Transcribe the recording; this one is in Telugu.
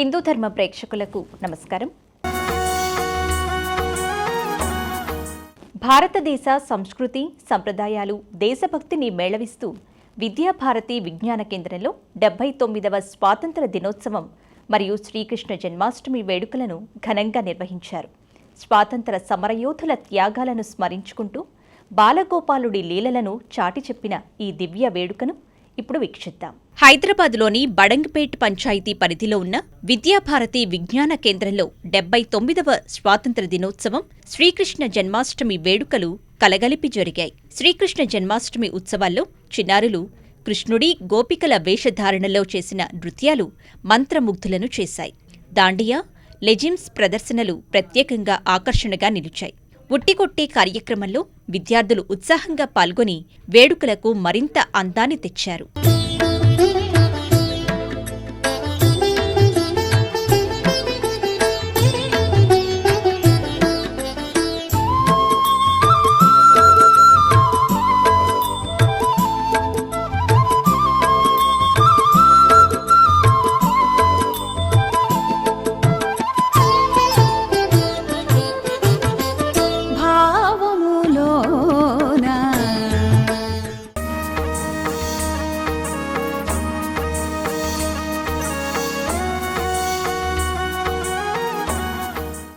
హిందూ ధర్మ ప్రేక్షకులకు నమస్కారం. భారతదేశ సంస్కృతి సంప్రదాయాలు దేశభక్తిని మేళవిస్తూ విద్యాభారతి విజ్ఞాన కేంద్రంలో డెబ్బై తొమ్మిదవ స్వాతంత్ర దినోత్సవం మరియు శ్రీకృష్ణ జన్మాష్టమి వేడుకలను ఘనంగా నిర్వహించారు. స్వాతంత్ర సమరయోధుల త్యాగాలను స్మరించుకుంటూ బాలగోపాలుడి లీలలను చాటి చెప్పిన ఈ దివ్య వేడుకను ఇప్పుడు వీక్షిద్దాం. హైదరాబాద్లోని బడంగ్పేట్ పంచాయతీ పరిధిలో ఉన్న విద్యాభారతి విజ్ఞాన కేంద్రంలో డెబ్బై తొమ్మిదవ స్వాతంత్ర దినోత్సవం శ్రీకృష్ణ జన్మాష్టమి వేడుకలు కలగలిపి జరిగాయి. శ్రీకృష్ణ జన్మాష్టమి ఉత్సవాల్లో చిన్నారులు కృష్ణుడి గోపికల వేషధారణలో చేసిన నృత్యాలు మంత్రముగ్ధులను చేశాయి. దాండియా లెజిమ్స్ ప్రదర్శనలు ప్రత్యేకంగా ఆకర్షణగా నిలిచాయి. ఉట్టికొట్టి కార్యక్రమంలో విద్యార్థులు ఉత్సాహంగా పాల్గొని వేడుకలకు మరింత అందాన్ని తెచ్చారు.